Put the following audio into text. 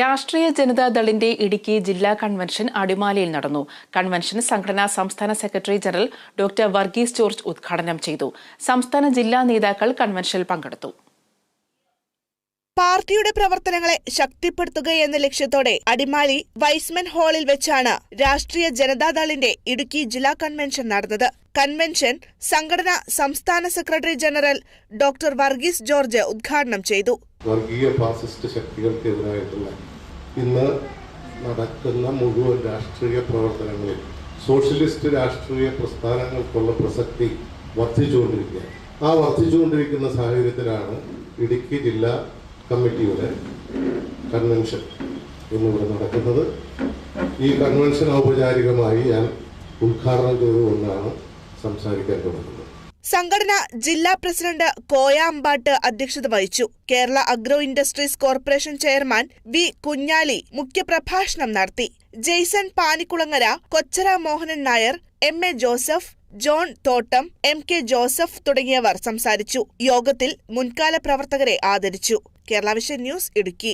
രാഷ്ട്രീയ ജനതാദളിന്റെ ഇടുക്കി ജില്ലാ കൺവെൻഷൻ അടിമാലിയിൽ നടന്നു. കൺവെൻഷൻ സംഘടനാ സംസ്ഥാന secretary general doctor Varghese George ഉദ്ഘാടനം ചെയ്തു. സംസ്ഥാന ജില്ലാ നേതാക്കൾ കൺവെൻഷനിൽ പങ്കെടുത്തു. പാർട്ടിയുടെ പ്രവർത്തനങ്ങളെ ശക്തിപ്പെടുത്തുക എന്ന ലക്ഷ്യത്തോടെ അടിമാലി വൈസ്മൻ ഹാളിൽ വെച്ചാണ് രാഷ്ട്രീയ ജനതാദളിന്റെ ഇടുക്കി ജില്ലാ കൺവെൻഷൻ നടന്നത്. കൺവെൻഷൻ സംഘടന സംസ്ഥാന secretary general doctor Varghese George ഉദ്ഘാടനം ചെയ്തു. വർഗീയ ഫാസിസ്റ്റ് ശക്തികൾക്കെതിരായിട്ടുള്ള ഇന്ന് നടക്കുന്ന മുഴുവൻ രാഷ്ട്രീയ പ്രവർത്തനങ്ങളിൽ സോഷ്യലിസ്റ്റ് രാഷ്ട്രീയ പ്രസ്ഥാനങ്ങൾക്കുള്ള പ്രസക്തി വർദ്ധിച്ചുകൊണ്ടിരിക്കുകയാണ്. ആ വർദ്ധിച്ചുകൊണ്ടിരിക്കുന്ന സാഹചര്യത്തിലാണ് ഇടുക്കി ജില്ലാ കമ്മിറ്റിയുടെ കൺവെൻഷൻ ഇന്നിവിടെ നടക്കുന്നത്. ഈ കൺവെൻഷൻ ഔപചാരികമായി ഞാൻ ഉദ്ഘാടനം ചെയ്തുകൊണ്ടാണ് സംസാരിക്കാൻ തുടങ്ങുന്നത് സംഘടന ജില്ലാ പ്രസിഡന്റ് കോയ അമ്പാട്ട് അധ്യക്ഷത വഹിച്ചു. Kerala agro industries corporation chairman V Kunjali മുഖ്യപ്രഭാഷണം നടത്തി. Jaison Panikulangara Kochara Mohanan Nair M A Joseph John Thottam M K Joseph തുടങ്ങിയവർ സംസാരിച്ചു. യോഗത്തിൽ മുൻകാല പ്രവർത്തകരെ ആദരിച്ചു. Kerala vision news Idukki.